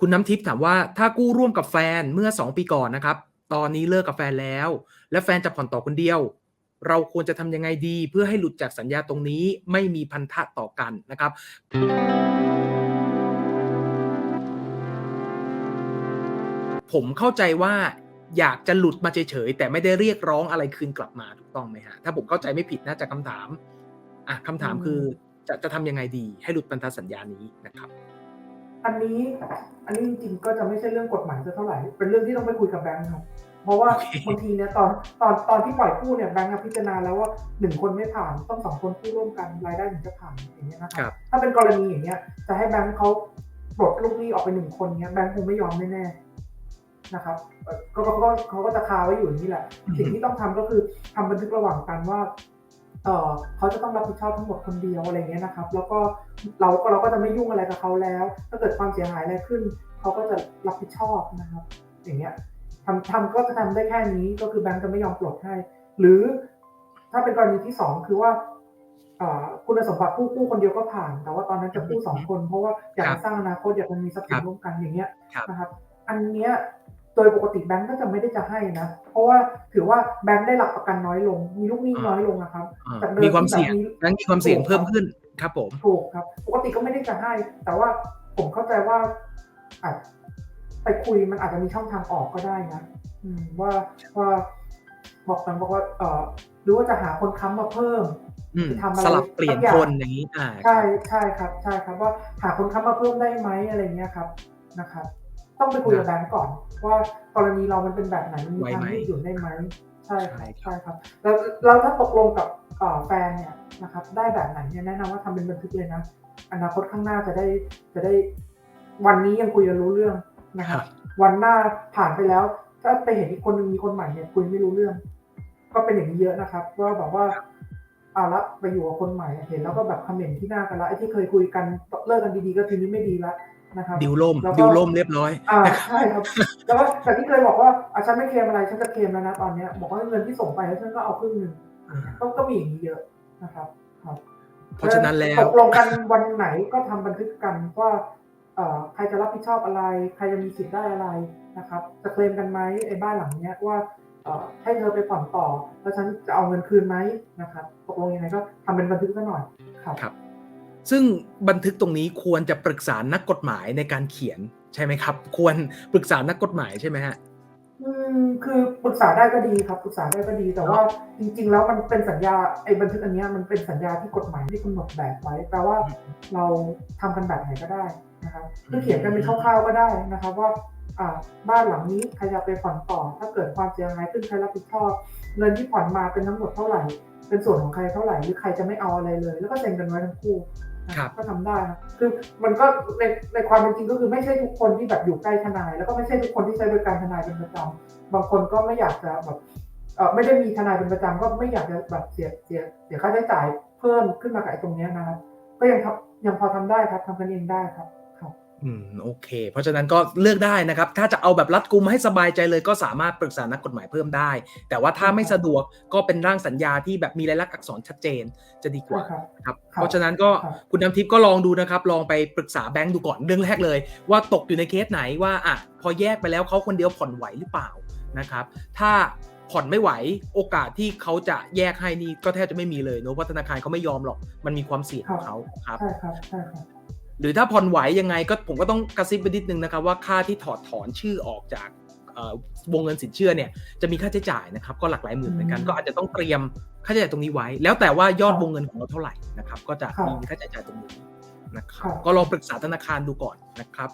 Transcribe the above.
คุณน้ำทิพย์ถามว่าถ้ากู้ร่วมกับแฟนเมื่อ 2 ปีก่อนนะครับ ตอนนี้เลิกกับแฟนแล้ว และแฟนจะผ่อนต่อคนเดียว เราควรจะทำยังไงดี เพื่อให้หลุดจากสัญญาตรงนี้ไม่มีพันธะต่อกันนะครับผมเข้าใจว่าอยากจะหลุดมาเฉยๆแต่ไม่ได้เรียกร้องอะไรคืนกลับมาถูกต้องไหมฮะถ้าผมเข้าใจไม่ผิดน่าจะคำถามอะคำถามคือจะจะทำยังไงดี ให้หลุดพันธสัญญานี้นะครับ อันนี้อันนี้จริงๆก็จะไม่ใช่เรื่องกฎหมายสักเท่าไหร่ เป็นเรื่องที่ต้องไปคุยกับแบงค์ครับเพราะว่าโอเคบางทีเนี่ยตอนตอนตอนที่ปล่อยกู้เนี่ยแบงค์อะพิจารณาแล้วว่าหนึ่งคนไม่ผ่านต้องสองคนกู้ร่วมกันรายได้ถึงจะผ่านอย่างเงี้ยนะคครัรับถ้าเป็นกรณีอย่างเงี้ยจะให้แบงค์เขาปลดลูกหนี้ออกไปหนึ่งคนเนี้ยแบงค์คงไม่ยอมแน่ๆนะครับเอ่อก็ก็ก็เขาก็จะคาไว้อยู่อย่างนี้แหละอืมสิ่งที่ต้องทำก็คือทำบันทึกระหว่างกันว่า เออเขาจะต้องรับผิดชอบทั้งหมดคนเดียวอะไรเงี้ยนะครับ แล้วก็เราก็เราก็จะไม่ยุ่งอะไรกับเขาแล้ว ถ้าเกิดความเสียหายอะไรขึ้น เขาก็จะรับผิดชอบนะครับ อย่างเงี้ยทำทำก็จะทำได้แค่นี้ก็คือแบงก์จะไม่ยอมปลดให้ หรือถ้าเป็นกรณีที่สองคือว่าเอ่อคุณสมบัติผู้กู้คนเดียวก็ผ่าน แต่ว่าตอนนั้นจะกู้สองคน เพราะว่าอยากครัจะบสร้างอนาคตอยากจะมีทรัพย์สิครันบร่วมกันอย่างเงี้ยครับนะครับ อันเนี้ย โดยปกติแบงก์ก็จะไม่ได้จะให้นะ เพราะว่าถือว่าแบงก์ได้หลักประกันน้อยลง มีลูกหนี้น้อยลงนะครับอ่าจากเดิมมีความเสี่ยงที่แบบนั้นมีความเสี่ยงเพิ่มขึ้นครับผมถูกครับ ปกติก็ไม่ได้จะให้ แต่ว่าผมเข้าใจว่าอาจไปคุยมันอาจจะมีช่องทางออกก็ได้นะอืมว่าว่าบอกกันบอกว่า เออหรือว่าจะหาคนค้ำมาเพิ่มอืมทำอะไรสลับเปลี่ยนสักอย่างคนอย่างนี้อ่าใช่ใช่ครับ ใช่ครับ ว่าหาคนค้ำมาเพิ่มได้ไหมอะไรเงี้ยครับนะครับ ต้องไปคุยกับแบงก์ก่อน ว่ากรณีเรามันเป็นแบบไหนมันมีทางยืดหยุ่นได้ไหมใช่ครับใช่ครับ แล้วแล้วถ้าตกลงกับเอ่อแฟนเนี่ยนะครับ ได้แบบไหนเนี่ยแนะนำว่าทำเป็นบันทึกเลยนะอนาคตข้างหน้าจะได้จะได้ วันนี้ยังคุยกันรู้เรื่องนะคครัรับบวันหน้าผ่านไปแล้วถ้าไปเห็นอีกคนนึงมีคนใหม่เนี่ยคุยไม่รู้เรื่อง ก็เป็นอย่างนี้เยอะนะครับว่าแบบว่าอ่าละไปอยู่กับคนใหม่เห็นแล้วก็แบบคอมเมนต์ที่หน้ากันละไอ้ที่เคยคุยกันเลิกกันดีๆก็ทีนี้ไม่ดีละ นะครับดิวล่มแล้วก็ดิวล่มเรียบร้อยอ่าใช่ครับแล้วก็แต่ที่เคยบอกว่าอะฉันไม่เคลมอะไรฉันจะเคลมแล้วนะตอนเนี้ยบอกว่าเงินที่ส่งไปแล้วฉันก็เอาครึ่งหนึ่งอ่าก็ก็มีอย่างนี้เยอะนะครับครับเพราะฉะนั้นแล้วตกลงกันวันไหนก็ทำบันทึกกันว่าเอ่อใครจะรับผิดชอบอะไร ใครจะมีสิทธิ์ได้อะไรนะครับ จะเคลมกันไหมไอ้บ้านหลังเนี้ยว่าเอ่อให้เธอไปผ่อนต่อ แล้วฉันจะเอาเงินคืนไหมนะครับตกลงยังไงก็ทำเป็นบันทึกซะหน่อยครับครับ ซึ่งบันทึกตรงนี้ควรจะปรึกษานักกฎหมายในการเขียนใช่ไหมครับ ควรปรึกษานักกฎหมายใช่ไหมฮะอืมคือปรึกษาได้ก็ดีครับปรึกษาได้ก็ดีแต่ว่าจริง ๆ แล้วมันเป็นสัญญาไอ้บันทึกอันเนี้ยมันเป็นสัญญาที่กฎหมายที่กำหนดแบบไว้แปลว่าเราทำกันแบบไหนก็ได้นะครับคือเขียนกันเป็นคร่าวๆก็ได้นะครับว่าอ่าบ้านหลังนี้ใครจะไปผ่อนต่อ ถ้าเกิดความเสียหายขึ้นใครรับผิดชอบเงินที่ผ่อนมาเป็นทั้งหมดเท่าไหร่ เป็นส่วนของใครเท่าไหร่หรือใครจะไม่เอาอะไรเลย แล้วก็เซ็นกันไว้ทั้งคู่นะ ครับก็ทำได้นะคือมันก็ในในความเป็นจริงก็คือไม่ใช่ทุกคนที่แบบอยู่ใกล้ทนาย แล้วก็ไม่ใช่ทุกคนที่ใช้บริการทนายเป็นประจำบางคนก็ไม่อยากจะแบบเออไม่ได้มีทนายเป็นประจำก็ไม่อยากจะแบบเสียเสียเสียค่าใช้จ่ายเพิ่มขึ้นมากับไอ้ตรงเนี้ยนะครับก็ยังทำยังพอทำได้ครับทำกันเองได้ครับครับ อืมโอเค เพราะฉะนั้นก็เลือกได้นะครับ ถ้าจะเอาแบบรัดกุมให้สบายใจเลยก็สามารถปรึกษานักกฎหมายเพิ่มได้ แต่ว่าถ้าไม่สะดวกก็เป็นร่างสัญญาที่แบบมีลายลักษณ์อักษรชัดเจนจะดีกว่าใช่ครับครับครับเพราะฉะนั้นก็ครับคุณน้ำทิพย์ก็ลองดูนะครับ ลองไปปรึกษาแบงก์ดูก่อนเรื่องแรกเลย ว่าตกอยู่ในเคสไหนว่าอะพอแยกไปแล้วเขาคนเดียวผ่อนไหวหรือเปล่านะครับ ถ้าผ่อนไม่ไหวโอกาสที่เขาจะแยกให้นี่ก็แทบจะไม่มีเลยเนอะเพราะธนาคารเขาไม่ยอมหรอกมันมีความเสี่ยงของเขาครับใช่ครับใช่ครับ หรือถ้าผ่อนไหวยังไงก็ผมก็ต้องกระซิบไปนิดนึงนะครับว่าค่าที่ถอดถอนชื่อออกจากเอ่อวงเงินสินเชื่อเนี่ยจะมีค่าใช้จ่ายนะครับก็หลักหลายหมื่นเหมือนกันอืมก็อาจจะต้องเตรียมค่าใช้จ่ายตรงนี้ไว้ แล้วแต่ว่ายอดครับวงเงินของเราเท่าไหร่นะครับก็จะครับมีค่าใช้จ่ายตรงนี้นะครับครับก็ลองปรึกษาธนาคารดูก่อนนะครับ